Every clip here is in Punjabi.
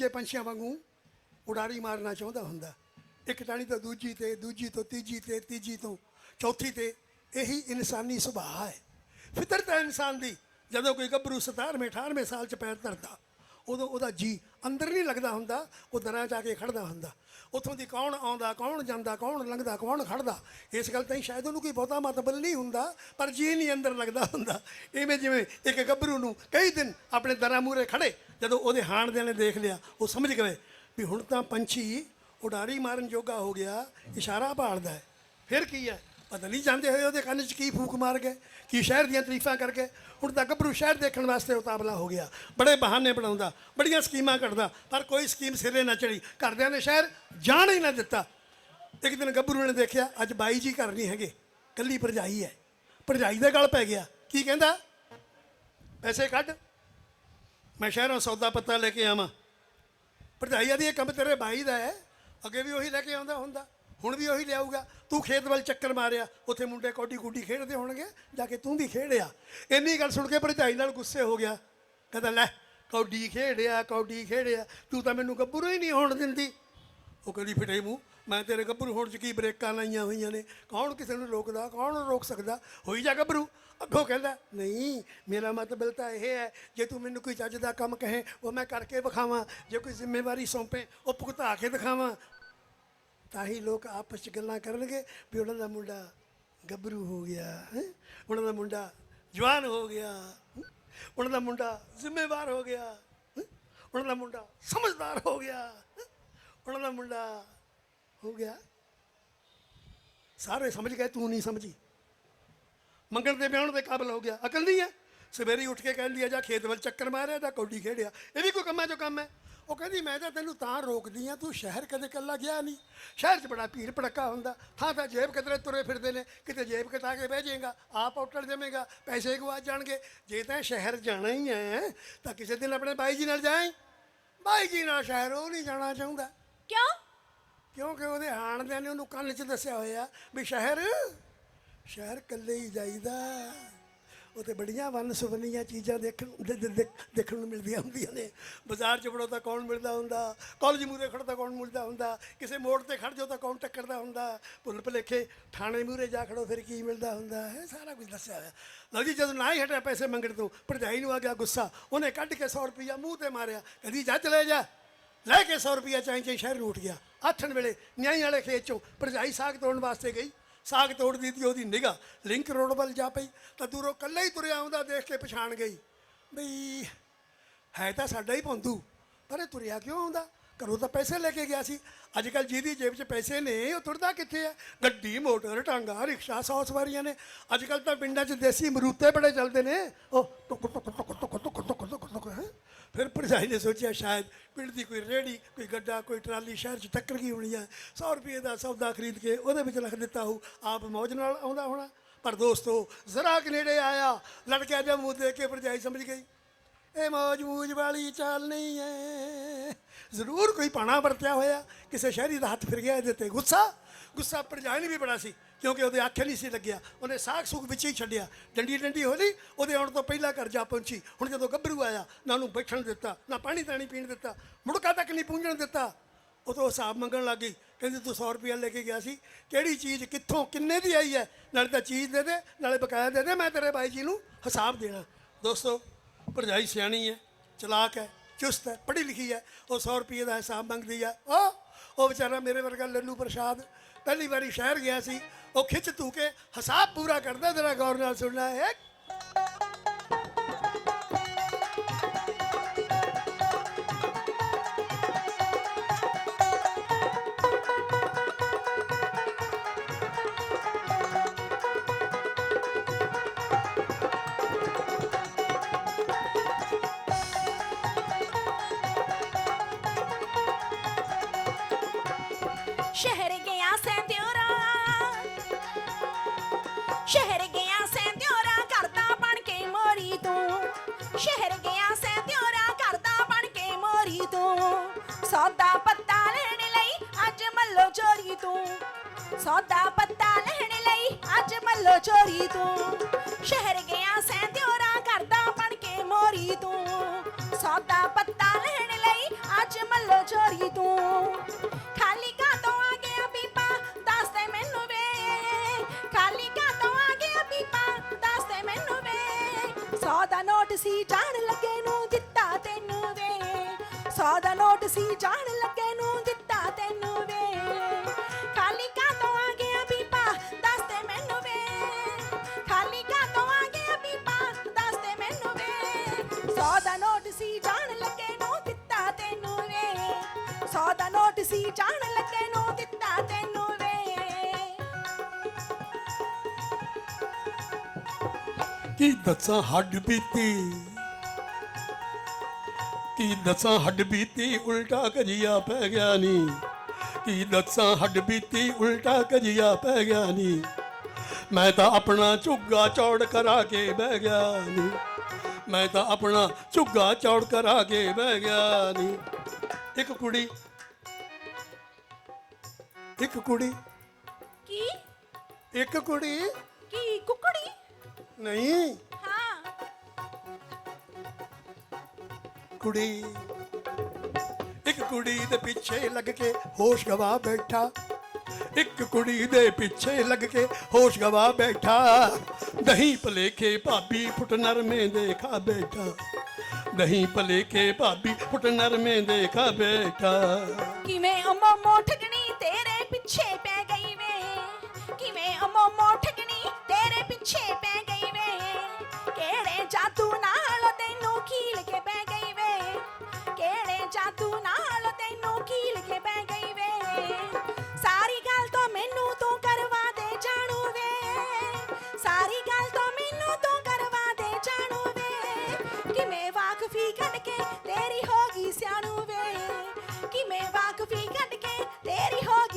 ਦੂਜੇ ਪੰਛੀਆਂ ਵਾਂਗੂ ਉਡਾਰੀ ਮਾਰਨਾ ਚਾਹੁੰਦਾ ਹੁੰਦਾ। ਇੱਕ ਟਾਣੀ ਤੋਂ ਦੂਜੀ ਤੇ, ਦੂਜੀ ਤੋਂ ਤੀਜੀ ਤੇ, ਤੀਜੀ ਤੋਂ ਚੌਥੀ ਤੇ ਇਹੀ ਇਨਸਾਨੀ ਸੁਭਾਅ ਹੈ। ਫਿਤਰਤ ਹੈ ਇਨਸਾਨ ਦੀ। ਜਦੋਂ ਕੋਈ ਗੱਭਰੂ 17ਵੇਂ 18ਵੇਂ ਸਾਲ ਚ ਪੈਰ ਧਰਦਾ, ਉਦੋਂ ਉਹਦਾ ਜੀ ਅੰਦਰ ਨਹੀਂ ਲੱਗਦਾ ਹੁੰਦਾ, ਉਹ ਦਰਾਂ ਚ ਆ ਕੇ ਖੜਦਾ ਹੁੰਦਾ। ਉੱਥੋਂ ਦੀ ਕੌਣ ਆਉਂਦਾ, ਕੌਣ ਜਾਂਦਾ, ਕੌਣ ਲੰਘਦਾ, ਕੌਣ ਖੜਦਾ ਇਸ ਗੱਲ ਤਾਂ ਹੀ ਸ਼ਾਇਦ ਉਹਨੂੰ ਕੋਈ ਬਹੁਤਾ ਮਤਬਲ ਨਹੀਂ ਹੁੰਦਾ, ਪਰ ਜੀ ਨਹੀਂ ਅੰਦਰ ਲੱਗਦਾ ਹੁੰਦਾ। ਇਵੇਂ ਜਿਵੇਂ ਇੱਕ ਗੱਭਰੂ ਨੂੰ ਕਈ ਦਿਨ ਆਪਣੇ ਦਰਾਂ ਮੂਰੇ ਖੜੇ ਜਦੋਂ ਉਹਦੇ ਹਾਣ ਦੇ ਨੇ ਦੇਖ ਲਿਆ, ਉਹ ਸਮਝ ਗਏ ਵੀ ਹੁਣ ਤਾਂ ਪੰਛੀ ਉਡਾਰੀ ਮਾਰਨ ਜੋਗਾ ਹੋ ਗਿਆ, ਇਸ਼ਾਰਾ ਭਾਲਦਾ ਹੈ। ਫਿਰ ਕੀ ਹੈ? ਪਤਾ ਨਹੀਂ ਜਾਂਦੇ ਹੋਏ ਉਹਦੇ ਕੰਨ 'ਚ ਕੀ ਫੂਕ ਮਾਰ ਗਏ, ਕੀ ਸ਼ਹਿਰ ਦੀਆਂ ਤਾਰੀਫਾਂ ਗਏ। ਹੁਣ ਤਾਂ ਗੱਭਰੂ ਸ਼ਹਿਰ ਦੇਖਣ ਵਾਸਤੇ ਉਤਾਵਲਾ ਹੋ ਗਿਆ। ਬੜੇ ਬਹਾਨੇ ਬਣਾਉਂਦਾ, ਬੜੀਆਂ ਸਕੀਮਾਂ ਕੱਢਦਾ, ਪਰ ਕੋਈ ਸਕੀਮ ਸਿਰੇ ਨਾ ਚੜੀ ਘਰਦਿਆਂ ਨੇ ਸ਼ਹਿਰ ਜਾਣ ਹੀ ਨਾ ਦਿੱਤਾ। ਇੱਕ ਦਿਨ ਗੱਭਰੂ ਨੇ ਦੇਖਿਆ, ਅੱਜ ਬਾਈ ਜੀ ਘਰ ਨਹੀਂ ਹੈਗੇ, ਕੱਲੀ ਭਰਜਾਈ ਹੈ। ਭਰਜਾਈ ਦੇ ਗਲ ਪੈ ਗਿਆ। ਕੀ ਕਹਿੰਦਾ? ਪੈਸੇ ਕੱਢ। ਮੈਂ ਸ਼ਹਿਰੋਂ ਸੌਦਾ ਪੱਤਾ ਲੈ ਕੇ ਆਵਾਂ। ਭਰਜਾਈ ਆਦੀ, ਇਹ ਕੰਮ ਤੇਰੇ ਬਾਈ ਦਾ ਹੈ। ਅੱਗੇ ਵੀ ਉਹੀ ਲੈ ਕੇ ਆਉਂਦਾ ਹੁੰਦਾ। ਹੁਣ ਵੀ ਉਹੀ ਲਿਆਊਗਾ। ਤੂੰ ਖੇਤ ਵੱਲ ਚੱਕਰ ਮਾਰਿਆ, ਉੱਥੇ ਮੁੰਡੇ ਕੌਡੀ ਕੁੱਡੀ ਖੇਡਦੇ ਹੋਣਗੇ, ਜਾ ਕੇ ਤੂੰ ਵੀ ਖੇਡਿਆ ਇੰਨੀ ਗੱਲ ਸੁਣ ਕੇ ਭਰਜਾਈ ਨਾਲ ਗੁੱਸੇ ਹੋ ਗਿਆ। ਕਹਿੰਦਾ, ਲੈ ਕੌਡੀ ਖੇਡਿਆ ਕੌਡੀ ਖੇਡਿਆ, ਤੂੰ ਤਾਂ ਮੈਨੂੰ ਗੱਭਰੂ ਹੀ ਨਹੀਂ ਹੋਣ ਦਿੰਦੀ। ਉਹ ਕਹਿੰਦੀ, ਫਿਟੇ ਮੂੰਹ, ਮੈਂ ਤੇਰੇ ਗੱਭਰੂ ਹੋਣ ਚ ਕੀ ਬ੍ਰੇਕਾਂ ਲਾਈਆਂ ਹੋਈਆਂ ਨੇ? ਕੌਣ ਕਿਸੇ ਨੂੰ ਰੋਕਦਾ, ਕੌਣ ਰੋਕ ਸਕਦਾ? ਹੋਈ ਜਾ ਗੱਭਰੂ। ਅੱਗੋਂ ਕਹਿੰਦਾ, ਨਹੀਂ, ਮੇਰਾ ਮਤਲਬ ਤਾਂ ਇਹ ਹੈ, ਜੇ ਤੂੰ ਮੈਨੂੰ ਕੋਈ ਚੱਜ ਦਾ ਕੰਮ ਕਹੇ, ਉਹ ਮੈਂ ਕਰਕੇ ਵਿਖਾਵਾਂ। ਜੇ ਕੋਈ ਜ਼ਿੰਮੇਵਾਰੀ ਸੌਂਪੇ, ਉਹ ਭੁਗਤਾ ਕੇ ਦਿਖਾਵਾਂ। ਤਾਂ ਹੀ ਲੋਕ ਆਪਸ ਚ ਗੱਲਾਂ ਕਰਨਗੇ ਵੀ ਉਹਨਾਂ ਦਾ ਮੁੰਡਾ ਗੱਭਰੂ ਹੋ ਗਿਆ, ਹੈਂ? ਉਹਨਾਂ ਦਾ ਮੁੰਡਾ ਜਵਾਨ ਹੋ ਗਿਆ ਉਹਨਾਂ ਦਾ ਮੁੰਡਾ ਜ਼ਿੰਮੇਵਾਰ ਹੋ ਗਿਆ ਉਹਨਾਂ ਦਾ ਮੁੰਡਾ ਸਮਝਦਾਰ ਹੋ ਗਿਆ ਉਹਨਾਂ ਦਾ ਮੁੰਡਾ ਹੋ ਗਿਆ। ਸਾਰੇ ਸਮਝ ਗਏ, ਤੂੰ ਨਹੀਂ ਸਮਝੀ। ਮੰਗਣ ਦੇ ਵਿਆਹਣ ਦੇ ਕਾਬਲ ਹੋ ਗਿਆ। ਅਕਲ ਨਹੀਂ ਹੈ। ਸਵੇਰੇ ਉੱਠ ਕੇ ਕਹਿ ਆ ਜਾਂ ਖੇਤ ਵੱਲ ਚੱਕਰ ਮਾਰਿਆ ਜਾਂ ਕੌਡੀ ਖੇਡਿਆ। ਇਹ ਵੀ ਕੋਈ ਕੰਮਾਂ ਚੋਂ ਕੰਮ ਹੈ? ਉਹ ਕਹਿੰਦੀ ਮੈਂ ਤਾਂ ਤੈਨੂੰ ਤਾਂ ਰੋਕਦੀ ਆ ਤੂੰ ਸ਼ਹਿਰ ਕਦੇ ਇਕੱਲਾ ਗਿਆ ਨਹੀਂ ਸ਼ਹਿਰ 'ਚ ਬੜਾ ਭੀੜ ਭੜੱਕਾ ਹੁੰਦਾ। ਥਾਂ ਥਾਂ ਜੇਬ ਕਿਧਰੇ ਤੁਰੇ ਫਿਰਦੇ ਨੇ ਕਿਤੇ ਜੇਬ ਕਟਾ ਕੇ ਬਹਿ ਜਾਏਗਾ ਆਪ ਉੱਟੜ ਜਾਵੇਗਾ ਪੈਸੇ ਗਵਾ ਜਾਣਗੇ। ਜੇ ਤਾਂ ਸ਼ਹਿਰ ਜਾਣਾ ਹੀ ਹੈ ਤਾਂ ਕਿਸੇ ਦਿਨ ਆਪਣੇ ਬਾਈ ਜੀ ਨਾਲ ਜਾਏ। ਬਾਈ ਜੀ ਨਾਲ ਸ਼ਹਿਰ ਉਹ ਨਹੀਂ ਜਾਣਾ ਚਾਹੁੰਦਾ। ਕਿਉਂ? ਕਿਉਂਕਿ ਉਹਦੇ ਹਾਣਦਿਆਂ ਨੇ ਉਹਨੂੰ ਕੰਨ 'ਚ ਦੱਸਿਆ ਹੋਇਆ ਵੀ ਸ਼ਹਿਰ ਸ਼ਹਿਰ ਇਕੱਲੇ ਹੀ ਜਾਈਦਾ। ਉੱਥੇ ਬੜੀਆਂ ਵੰਨ ਸੁਵੰਨੀਆਂ ਚੀਜ਼ਾਂ ਦੇਖਣ ਦੇਖਣ ਨੂੰ ਮਿਲਦੀਆਂ ਹੁੰਦੀਆਂ ਨੇ। ਬਾਜ਼ਾਰ 'ਚ ਵੜੋ ਤਾਂ ਕੌਣ ਮਿਲਦਾ ਹੁੰਦਾ? ਕਾਲਜ ਮੂਰੇ ਖੜੋ ਤਾਂ ਕੌਣ ਮਿਲਦਾ ਹੁੰਦਾ? ਕਿਸੇ ਮੋੜ ਤੇ ਖੜ ਜਾਓ ਤਾਂ ਕੌਣ ਟੱਕਰਦਾ ਹੁੰਦਾ? ਭੁੱਲ ਭੁਲੇਖੇ ਥਾਣੇ ਮੂਰੇ ਜਾ ਖੜੋ, ਫਿਰ ਕੀ ਮਿਲਦਾ ਹੁੰਦਾ? ਹੈ ਸਾਰਾ ਕੁਝ ਦੱਸਿਆ ਹੋਇਆ। ਲਓ ਜੀ, ਜਦੋਂ ਨਾ ਹੀ ਹਟਿਆ ਪੈਸੇ ਮੰਗਣ ਤੋਂ, ਭਰਜਾਈ ਨੂੰ ਆ ਗਿਆ ਗੁੱਸਾ। ਉਹਨੇ ਕੱਢ ਕੇ 100 ਰੁਪਈਆ ਮੂੰਹ ਤੇ ਮਾਰਿਆ। ਕਦੀ ਜਾ ਚਲੇ ਜਾ। ਲੈ ਕੇ 100 ਰੁਪਿਆ ਚਾਈ ਚਾਈ ਸ਼ਹਿਰ ਨੂੰ ਉੱਠ ਗਿਆ। ਆਥਣ ਵੇਲੇ ਨਿਆਈ ਵਾਲੇ ਖੇਤ ਚੋਂ ਭਰਜਾਈ ਸਾਗ ਤੋੜਨ ਵਾਸਤੇ ਗਈ। ਸਾਗ ਤੋੜਦੀ ਤੀ ਉਹਦੀ ਨਿਗਾਹ ਲਿੰਕ ਰੋਡ ਵੱਲ ਜਾ ਪਈ, ਤਾਂ ਦੂਰੋਂ ਕੱਲਾ ਹੀ ਤੁਰਿਆ ਆਉਂਦਾ, ਦੇਖ ਕੇ ਪਛਾਣ ਗਈ। ਬਈ ਹੈ ਤਾਂ ਸਾਡਾ ਹੀ ਭੌਂਦੂ, ਪਰ ਇਹ ਤੁਰਿਆ ਕਿਉਂ ਆਉਂਦਾ? ਘਰੋਂ ਤਾਂ ਪੈਸੇ ਲੈ ਕੇ ਗਿਆ ਸੀ। ਅੱਜ ਕੱਲ ਜਿਹਦੀ ਜੇਬ 'ਚ ਪੈਸੇ ਨੇ, ਉਹ ਤੁਰਦਾ ਕਿੱਥੇ ਹੈ ਗੱਡੀ, ਮੋਟਰ, ਟਾਂਗਾ, ਰਿਕਸ਼ਾ, ਸੌ ਸਵਾਰੀਆਂ ਨੇ। ਅੱਜ ਕੱਲ ਤਾਂ ਪਿੰਡਾਂ 'ਚ ਦੇਸੀ ਮਰੂਤੇ ਬੜੇ ਚੱਲਦੇ ਨੇ। ਉਹ ਟੁਕ ਟੁਕ ਟੁਕ ਟੁਕ ਟੁਕ ਟੁਕ ਟੁਕ ਟੁਕ ਫਿਰ ਭਰਜਾਈ ਨੇ ਸੋਚਿਆ ਸ਼ਾਇਦ ਪਿੰਡ ਦੀ ਕੋਈ ਰੇੜੀ ਕੋਈ ਗੱਡਾ, ਕੋਈ ਟਰਾਲੀ ਸ਼ਹਿਰ 'ਚ ਟੱਕਰ ਗਈ ਹੋਣੀ ਹੈ 100 ਰੁਪਏ ਦਾ ਸੌਦਾ ਖਰੀਦ ਕੇ ਉਹਦੇ ਵਿੱਚ ਰੱਖ ਦਿੱਤਾ ਹੋ ਆਪ ਮੌਜ ਨਾਲ ਆਉਂਦਾ ਹੋਣਾ। ਪਰ ਦੋਸਤੋ, ਜ਼ਰਾ ਕੁ ਨੇੜੇ ਆਇਆ, ਲੜਕਿਆ ਜਦ ਮੂੰਹ ਦੇਖ ਕੇ ਭਰਜਾਈ ਸਮਝ ਗਈ। ਇਹ ਮੌਜ ਮੂਜ ਵਾਲੀ ਚਾਲ ਨਹੀਂ ਹੈ ਜ਼ਰੂਰ ਕੋਈ ਪਾਣਾ ਵਰਤਿਆ ਹੋਇਆ। ਕਿਸੇ ਸ਼ਹਿਰੀ ਦਾ ਹੱਥ ਫਿਰ ਗਿਆ ਇਹਦੇ ਤੇ। ਗੁੱਸਾ? ਗੁੱਸਾ ਭਰਜਾਈ ਨੇ ਵੀ ਬੜਾ ਸੀ। ਕਿਉਂਕਿ ਉਹਦੇ ਆਖੇ ਨਹੀਂ ਸੀ ਲੱਗਿਆ। ਉਹਨੇ ਸਾਗ ਸੁਗ ਵਿੱਚ ਹੀ ਛੱਡਿਆ। ਡੰਡੀ ਡੰਡੀ ਹੋ ਉਹਦੇ ਆਉਣ ਤੋਂ ਪਹਿਲਾਂ ਘਰ ਜਾ ਪਹੁੰਚੀ। ਹੁਣ ਜਦੋਂ ਗੱਭਰੂ ਆਇਆ, ਨਾ ਉਹਨੂੰ ਬੈਠਣ ਦਿੱਤਾ, ਨਾ ਪਾਣੀ ਤਾਣੀ ਪੀਣ ਦਿੱਤਾ, ਮੁੜਕਾ ਤੱਕ ਨਹੀਂ ਪੂੰਝਣ ਦਿੱਤਾ। ਉਹ ਤੋਂ ਹਿਸਾਬ ਮੰਗਣ ਲੱਗ ਗਈ, ਕਹਿੰਦੀ, ਤੂੰ 100 ਰੁਪਇਆ ਲੈ ਕੇ ਗਿਆ ਸੀ। ਕਿਹੜੀ ਚੀਜ਼ ਕਿੱਥੋਂ, ਕਿੰਨੇ ਦੀ ਆਈ ਹੈ? ਨਾਲੇ ਤਾਂ ਚੀਜ਼ ਦੇ ਦੇ, ਨਾਲੇ ਬਕਾਇਆ ਦੇ ਦੇ, ਮੈਂ ਤੇਰੇ ਬਾਈ ਜੀ ਨੂੰ ਹਿਸਾਬ ਦੇਣਾ। ਦੋਸਤੋ, ਭਰਜਾਈ ਸਿਆਣੀ ਹੈ, ਚਲਾਕ ਹੈ, ਚੁਸਤ ਹੈ, ਪੜ੍ਹੀ ਲਿਖੀ ਹੈ। ਉਹ 100 ਰੁਪਏ ਦਾ ਹਿਸਾਬ ਮੰਗਦੀ ਹੈ ਉਹ ਉਹ ਵਿਚਾਰਾ ਮੇਰੇ ਵਰਗਾ ਲੱਲੂ ਪ੍ਰਸ਼ਾਦ ਪਹਿਲੀ ਵਾਰੀ ਸ਼ਹਿਰ ਗਿਆ ਸੀ। ਉਹ ਖਿੱਚ ਤੂ ਕੇ ਹਿਸਾਬ ਪੂਰਾ ਕਰਦਾ ਜਰਾ ਗੌਰ ਨਾਲ ਸੁਣਨਾ ਹੈ। ਚੋਰੀ ਤੂੰ। ਸ਼ਹਿਰ ਗਿਆ ਸੈਂ ਦਿਉਰਾ ਕਰਦਾ ਬਣ ਕੇ ਮੋਰੀ ਤੂੰ। ਸੌਦਾ ਪੱਤਾ ਲੈਣ ਲਈ ਅੱਜ ਮੱਲੋ ਚੋਰੀ ਤੂੰ। ਖਾਲੀ ਕਾ ਤੋਂ ਆ ਗਿਆ ਪੀਪਾ, ਦੱਸ ਦੇ ਮੈਨੂੰ ਵੇ। ਖਾਲੀ ਕਾ ਤੋਂ ਆ ਗਿਆ ਪੀਪਾ, ਦੱਸ ਦੇ ਮੈਨੂੰ ਵੇ। ਸੌ ਦਾ ਨੋਟ ਸੀ ਜਾਣ ਲੱਗੇ ਨੂੰ, ਦਿੱਤਾ ਤੈਨੂੰ ਵੇ। ਸੌ ਦਾ ਨੋਟ ਸੀ ਜਾਣ ਨੋਟ ਸੀ ਲੱਗੇ ਨੂੰ ਦਿੱਤਾ ਤੈਨੂੰ ਵੇ। ਕੀ ਦੱਸਾਂ ਹੱਡ ਬੀਤੀ? ਕੀ ਦੱਸਾਂ ਹੱਡ ਬੀਤੀ? ਉਲਟਾ ਕਜੀਆ ਪੈ ਗਿਆ ਨੀ। ਕੀ ਦੱਸਾਂ ਹੱਡ ਬੀਤੀ? ਉਲਟਾ ਕਜੀਆ ਪੈ ਗਿਆ ਨੀ। ਮੈਂ ਤਾਂ ਆਪਣਾ ਝੁੱਗਾ ਚੌੜ ਕਰਾ ਕੇ ਬਹਿ ਗਿਆ ਨੀ। ਮੈਂ ਤਾਂ ਆਪਣਾ ਝੁੱਗਾ ਚੌੜ ਕਰਾ ਕੇ ਬਹਿ ਗਿਆ ਨੀ। ਇੱਕ ਕੁੜੀ ਇੱਕ ਕੁੜੀ। ਕੀ? ਇੱਕ ਕੁੜੀ? ਕੀ ਕੁਕੜੀ ਨਹੀਂ। ਹਾਂ। ਕੁੜੀ। ਇੱਕ ਕੁੜੀ ਦੇ ਪਿੱਛੇ ਲੱਗ ਕੇ ਹੋਸ਼ ਗਵਾ ਬੈਠਾ। ਇੱਕ ਕੁੜੀ ਦੇ ਪਿੱਛੇ ਲੱਗ ਕੇ ਹੋਸ਼ ਗਵਾ ਬੈਠਾ। ਦਹੀਂ ਭਲੇਖੇ ਭਾਬੀ ਫੁੱਟ ਨਰਮੇ ਦੇ ਖਾ ਬੈਠਾ। ਦਹੀਂ ਭਲੇਖੇ ਭਾਬੀ ਫੁੱਟ ਨਰਮੇ ਦੇ ਖਾ ਬੈਠਾ। ਕਿਵੇਂ ਅਮੋਮੋ ਠਗਣੀ ਤੇਰੇ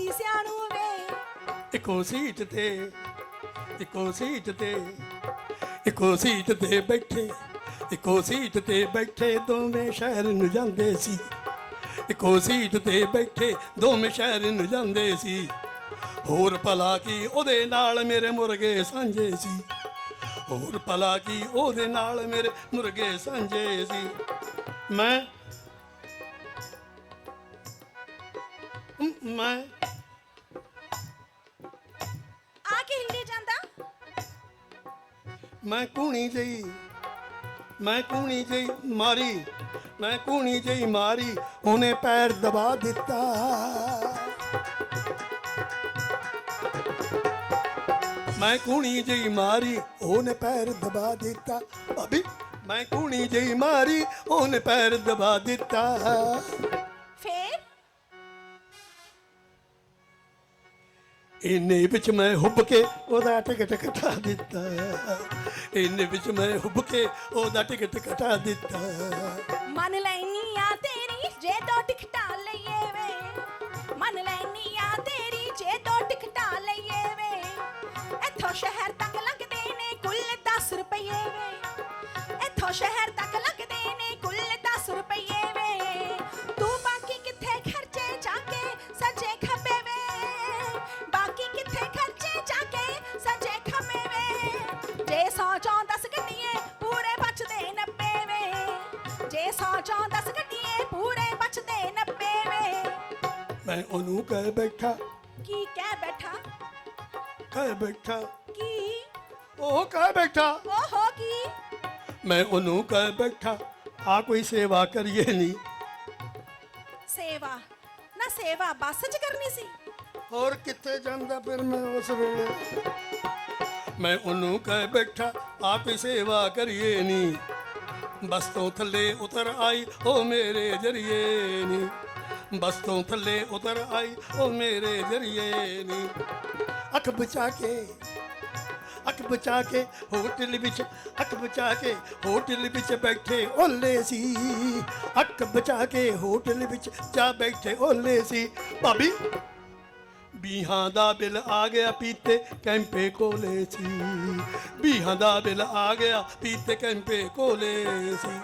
ਤੇਰੀ ਸਿਆਣੂ ਵੇ। ਇੱਕੋ ਸੀਟ ਤੇ, ਇੱਕੋ ਸੀਟ ਤੇ, ਇੱਕੋ ਸੀਟ ਤੇ ਬੈਠੇ, ਇੱਕੋ ਸੀਟ ਤੇ ਬੈਠੇ ਦੋਵੇਂ ਸ਼ਹਿਰ ਨੂੰ ਜਾਂਦੇ ਸੀ। ਇੱਕੋ ਸੀਟ ਤੇ ਬੈਠੇ ਦੋਵੇਂ ਸ਼ਹਿਰ ਨੂੰ ਜਾਂਦੇ ਸੀ। ਹੋਰ ਭਲਾ ਕੀ ਉਹਦੇ ਨਾਲ ਮੇਰੇ ਮੁਰਗੇ ਸਾਂਝੇ ਸੀ। ਹੋਰ ਭਲਾ ਕੀ ਉਹਦੇ ਨਾਲ ਮੇਰੇ ਮੁਰਗੇ ਸਾਂਝੇ ਸੀ। ਮੈਂ, ਮ- ਮੈਂ ਕੂਣੀ ਜਈ ਮੈਂ ਕੂਣੀ ਜਈ ਮਾਰੀ, ਮੈਂ ਕੂਣੀ ਜਈ ਮਾਰੀ, ਉਹਨੇ ਪੈਰ ਦਬਾ ਦਿੱਤਾ। ਮੈਂ ਕੂਣੀ ਜਈ ਮਾਰੀ, ਉਹਨੇ ਪੈਰ ਦਬਾ ਦਿੱਤਾ। ਭਾਬੀ, ਮੈਂ ਕੂਣੀ ਜਈ ਮਾਰੀ, ਉਹਨੇ ਪੈਰ ਦਬਾ ਦਿੱਤਾ। ਇੰਨੇ ਵਿੱਚ ਮੈਂ ਹੁੱਬ ਕੇ ਉਹਦਾ ਟਿਕਟ ਕਟਾ ਦਿੱਤਾ। ਇੰਨੇ ਵਿੱਚ ਮੈਂ ਹੁੱਬ ਕੇ ਉਹਦਾ ਟਿਕਟ ਕਟਾ ਦਿੱਤਾ। ਮਨ ਲੈਨੀ ਆ ਤੇਰੀ ਜੇ ਦੋ ਟਿਕਟਾਂ ਲਈਏ ਵੇ। ਮਨ ਲੈਨੀ ਆ ਤੇਰੀ ਜੇ ਦੋ ਟਿਕਟਾਂ ਲਈਏ ਵੇ। ਇੱਥੋਂ ਸ਼ਹਿਰ ਤੱਕ ਲੱਗਦੇ ਨੇ ਕੁੱਲ 10 ਰੁਪਏ ਵੇ। ਇੱਥੋਂ ਸ਼ਹਿਰ ਤੱਕ ਮੈਂ ਉਹਨੂੰ ਕਹਿ ਬੈਠਾ। ਕੀ ਕਹਿ ਬੈਠਾ? ਕਹਿ ਬੈਠਾ। ਕੀ? ਉਹ ਕਹਿ ਬੈਠਾ। ਉਹ ਹੋ ਕੀ? ਮੈਂ ਉਹਨੂੰ ਕਹਿ ਬੈਠਾ। ਆ ਕੋਈ ਸੇਵਾ ਕਰੀਏ ਨਹੀਂ ਸੇਵਾ? ਨਾ ਸੇਵਾ ਬੱਸ 'ਚ ਕਰਨੀ ਸੀ? ਹੋਰ ਕਿੱਥੇ ਜਾਂਦਾ ਫਿਰ ਮੈਂ ਉਸ ਵੇਲੇ? ਮੈਂ ਉਹਨੂੰ ਕਹਿ ਬੈਠਾ ਆ ਕੋਈ ਸੇਵਾ ਕਰੀਏ ਨਹੀਂ ਬਸ ਤੋਂ ਥੱਲੇ ਉਤਰ ਆਈ ਉਹ ਮੇਰੇ ਜਰੀਏ ਨਹੀਂ ਬਸ ਤੋਂ ਥੱਲੇ ਉਤਰ ਆਈ, ਉਹ ਮੇਰੇ ਜਰੀਏ ਨਹੀਂ ਅੱਖ ਬਚਾ ਕੇ, ਅੱਖ ਬਚਾ ਕੇ ਹੋਟਲ ਵਿੱਚ, ਅੱਖ ਬਚਾ ਕੇ ਹੋਟਲ ਵਿੱਚ ਬੈਠੇ ਓਲੇ ਸੀ। ਅੱਖ ਬਚਾ ਕੇ ਹੋਟਲ ਵਿੱਚ ਜਾ ਬੈਠੇ ਓਲੇ ਸੀ। ਭਾਬੀ, ਬੀਹਾਂ ਦਾ ਬਿੱਲ ਆ ਗਿਆ ਪੀਤੇ ਕੈਂਪੇ ਕੋਲੇ ਸੀ। ਬੀਹਾਂ ਦਾ ਬਿੱਲ ਆ ਗਿਆ ਪੀਤੇ ਕੈਂਪੇ ਕੋਲੇ ਸੀ।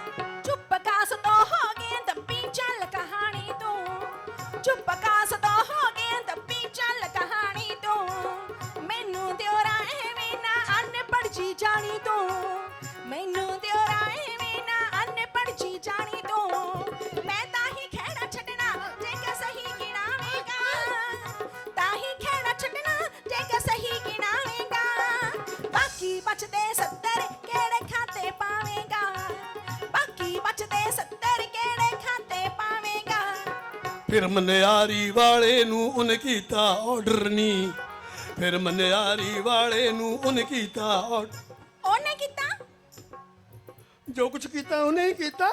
ਫਿਰ ਮਨਿਆਰੀ ਵਾਲੇ ਨੂੰ ਉਹਨੇ ਕੀਤਾ ਆਰਡਰ ਨਹੀਂ। ਫਿਰ ਮਨਿਆਰੀ ਵਾਲੇ ਨੂੰ ਉਹਨੇ ਕੀਤਾ ਆਰਡਰ ਉਹਨੇ ਕੀਤਾ? ਜੋ ਕੁਝ ਕੀਤਾ ਉਹਨੇ ਹੀ ਕੀਤਾ।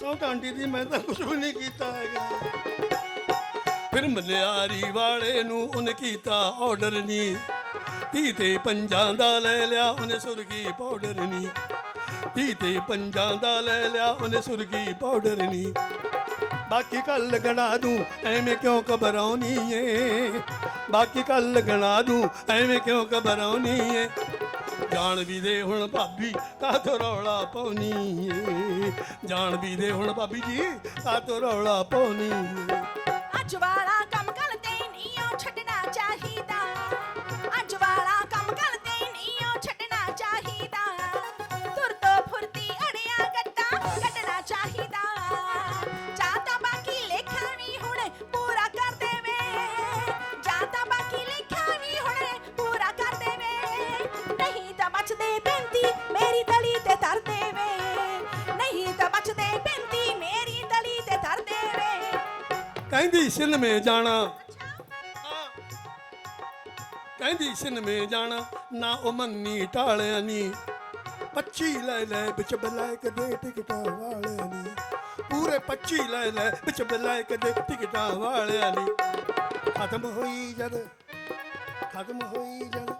ਸੋ ਆਂਟੀ ਦੀ ਮੈਂ ਤਾਂ ਕੁਝ ਵੀ ਨਹੀਂ ਕੀਤਾ ਹੈਗਾ। ਫਿਰ ਮਨਿਆਰੀ ਵਾਲੇ ਨੂੰ ਉਹਨੇ ਕੀਤਾ ਆਰਡਰ ਨਹੀਂ। ਤੀ ਤੇ ਪੰਜਾਂ ਦਾ ਲੈ ਲਿਆ ਉਹਨੇ ਸੁਰਗੀ ਪਾਊਡਰ ਨਹੀਂ। ਤੀ ਤੇ ਪੰਜਾਂ ਦਾ ਲੈ ਲਿਆ, ਉਹਨੇ ਸੁਰਗੀ ਪਾਊਡਰ ਨਹੀਂ ਬਾਕੀ ਕੱਲ ਗਣਾ ਦੂੰ, ਐਵੇਂ ਕਿਉਂ ਘਬਰਾਉਣੀ ਏ? ਬਾਕੀ ਕੱਲ ਗਣਾ ਦੂੰ, ਐਵੇਂ ਕਿਉਂ ਘਬਰਾਉਣੀ ਏ? ਜਾਣ ਵੀ ਦੇ ਹੁਣ ਭਾਬੀ ਕਾਤੋਂ ਰੌਲਾ ਪਾਉਣੀ ਏ? ਜਾਣ ਵੀ ਦੇ ਹੁਣ ਭਾਬੀ ਜੀ ਕਾਤੋਂ ਰੌਲਾ ਪਾਉਣੀ ਏ? ਅੱਜ ਵਾਲਾ ਕਹਿੰਦੀ ਸਿਨਮੇ ਜਾਣਾ। ਕਹਿੰਦੀ ਸਿਨਮੇ ਜਾਣਾ ਨਾ ਉਹ ਮੰਨੀ ਟਾਲਿਆ ਨਹੀਂ ਪੱਚੀ ਲੈ ਲੈ ਵਿੱਚ ਬਲੈਕ ਦੇ ਟਿਕਟਾਂ ਵਾਲਿਆਂ ਨੇ ਪੂਰੇ 25 ਲੈ ਲੈ ਵਿੱਚ ਬਲੈਕ ਦੇ ਟਿਕਟਾਂ ਵਾਲਿਆਂ ਨੇ ਖਤਮ ਹੋਈ ਜਦ ਖਤਮ ਹੋਈ ਜਦ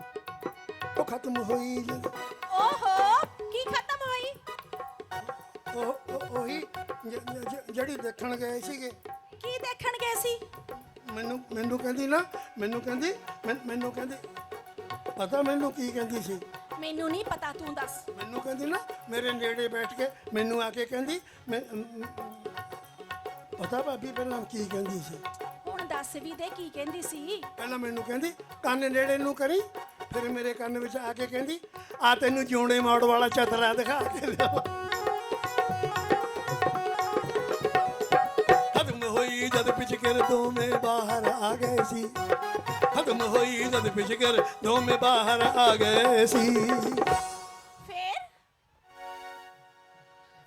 ਉਹ ਖਤਮ ਹੋਈ ਜਦ। ਓਹੋ ਕੀ ਖਤਮ ਹੋਈ? ਉਹ ਉਹ- ਜਿਹੜੀ ਦੇਖਣ ਗਏ ਸੀਗੇ। ਕੀ ਦੇਖਣ ਗਏ ਸੀ? ਮੈਨੂੰ ਮੈਨੂੰ ਕਹਿੰਦੀ ਨਾ ਮੈਨੂੰ ਕਹਿੰਦੀ ਮੈਨ- ਮੈਨੂੰ ਕਹਿੰਦੀ ਪਤਾ ਮੈਨੂੰ ਕੀ ਕਹਿੰਦੀ ਸੀ? ਮੈਨੂੰ ਨਹੀਂ ਪਤਾ ਤੂੰ ਦੱਸ। ਮੈਨੂੰ ਕਹਿੰਦੀ ਨਾ ਮੇਰੇ ਨੇੜੇ ਬੈਠ ਕੇ ਮੈਨੂੰ ਆ ਕੇ ਕਹਿੰਦੀ ਮੈਂ ਅਮ, ਅਮ, ਪਤਾ ਭਾਬੀ ਪਹਿਲਾਂ ਕੀ ਕਹਿੰਦੀ ਸੀ? ਹੁਣ ਦੱਸ ਵੀ ਦੇ ਕੀ ਕਹਿੰਦੀ ਸੀ। ਪਹਿਲਾਂ ਮੈਨੂੰ ਕਹਿੰਦੀ ਕੰਨ ਨੇੜੇ ਨੂੰ ਕਰੀ ਫਿਰ ਮੇਰੇ ਕੰਨ ਵਿੱਚ ਆ ਕੇ ਕਹਿੰਦੀ ਆ ਤੈਨੂੰ ਜਿਉਣੇ ਮੋੜ ਵਾਲਾ ਚਤਰਾ ਦਿਖਾ ਕੇ ਲਿਆ ਪਿਛਕਰ ਦੋਵੇਂ ਬਾਹਰ ਆ ਗਏ ਸੀ। ਖਤਮ ਹੋਈ ਜਦ ਪਿਛਕਰ ਦੋਵੇਂ ਬਾਹਰ ਆ ਗਏ ਸੀ। ਫੇਰ?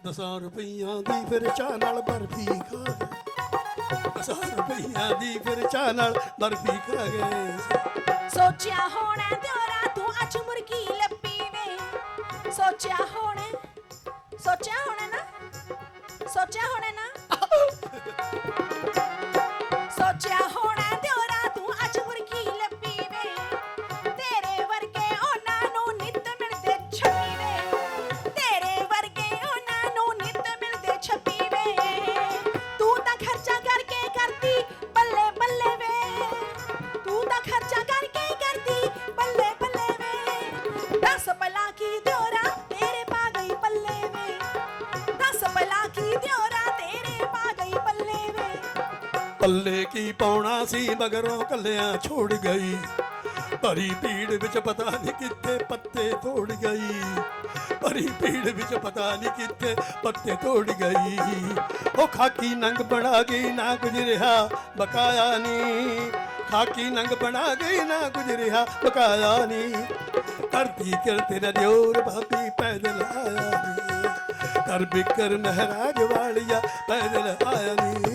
ਦਸਾਂ ਰੁਪਈਆਂ ਦੀ ਫਿਰ ਚਾਹ ਨਾਲ ਬਰਫੀ ਖਾ ਦਸਾਂ ਰੁਪਈਆਂ ਦੀ ਫਿਰ ਚਾਹ ਨਾਲ ਬਰਫੀ ਖਾ ਗਏ ਸੋਚਿਆ ਹੋਣਾ ਦਿਓਰਾ ਤੂੰ ਅੱਜ ਮੁਰਗੀ ਲੱਭੀ ਵੇ। ਸੋਚਿਆ ਹੋਣਾ ਸੋਚਿਆ ਮਗਰੋਂ ਕੱਲਿਆਂ ਛੋੜ ਗਈ। ਭਰੀ ਭੀੜ ਵਿੱਚ ਪਤਾ ਨਹੀਂ ਕਿੱਥੇ ਪੱਤੇ ਤੋੜ ਗਈ। ਭਰੀ ਭੀੜ ਵਿੱਚ ਪਤਾ ਨਹੀਂ ਕਿੱਥੇ ਪੱਤੇ ਤੋੜ ਗਈ। ਉਹ ਖਾਕੀ ਨੰਗ ਬਣਾ ਗਈ ਨਾ ਕੁਝ ਰਿਹਾ, ਬਕਾਇਆ ਨਹੀਂ। ਖਾਕੀ ਨੰਗ ਬਣਾ ਗਈ ਨਾ ਕੁਝ ਰਿਹਾ, ਬਕਾਇਆ ਨਹੀਂ। ਕਰਦੀ ਕਿਰ ਤੇਰਾ ਦਿਓਰ ਭਾਬੀ ਪੈਦਲ ਆਇਆ ਨੀ ਕਰ ਬਿਕਰ ਮਹਾਰਾਜ ਵਾਲਿਆ ਪੈਦਲ ਆਇਆ ਨੀ